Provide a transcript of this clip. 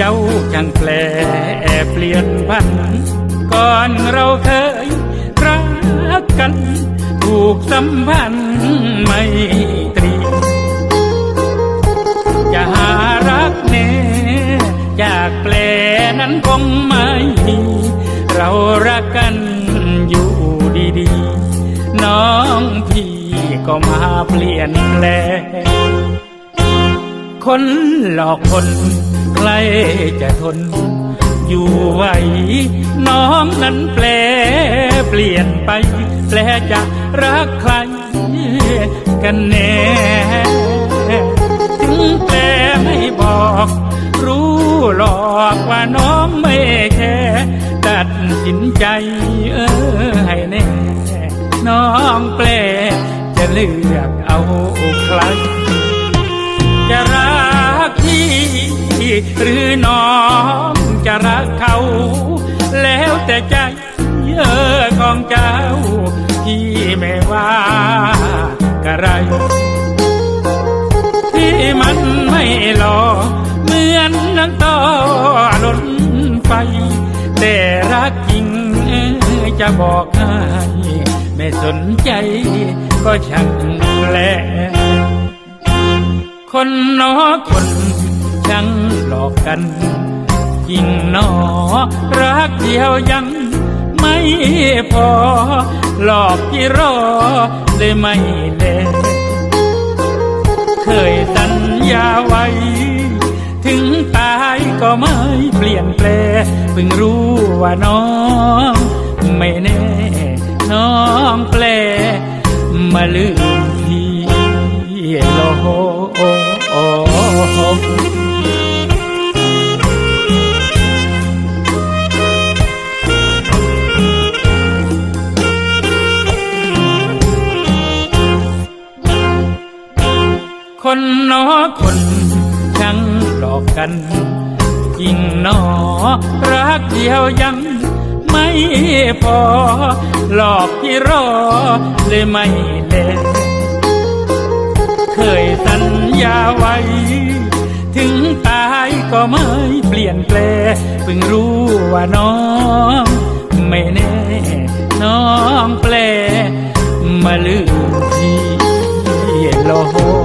ช่าจังแปลเปลี่ยนพัน ก่อนเราเคยรักกัน ถูกสัมพันธ์ไม่ตรีจะหารักแน่จากแปลนั้นคงไม่มีเรารักกันอยู่ดีๆ น้องพี่ก็มาเปลี่ยนแปลคนหลอกคน ใครจะทน อยู่ไหวน้องนั้นแปลเปลี่ยนไป แปลจะรักใครกันแน่ถึงแปลไม่บอก รู้หลอกว่าน้องไม่แค่ตัดสินใจเออให้แน่ น้องแปลจะเลือกเอาใคร หรือน้องจะรักเขา แล้วแต่ใจเยออของเจ้าพี่ไม่ว่ากะไรที่มันไม่หลอเหมือนนังต่อล้นไฟ แต่รักจริงจะบอกให้ไม่สนใจก็ช่างแปลคนหนอคนช่าง อกกันจริงหนอรักเดียวยังไม่พอ หลอกที่รอเลยไม่แลเคยสัญญาไว้ ถึงตายก็ไม่เปลี่ยนแปลงเพิ่งรู้ว่าน้อง ไม่แน่ น้องแปลมาลืมพี่โลอ คนหนอคนช่างหลอกกันจริงหนอรักเดียวยังไม่พอ หลอกที่รอเลยไม่แลเคยสัญญาไว้ ถึงตายก็ไม่เปลี่ยนแปลงเพิ่งรู้ว่าน้องไม่แน่ น้องแปลมาลืมพี่โลอก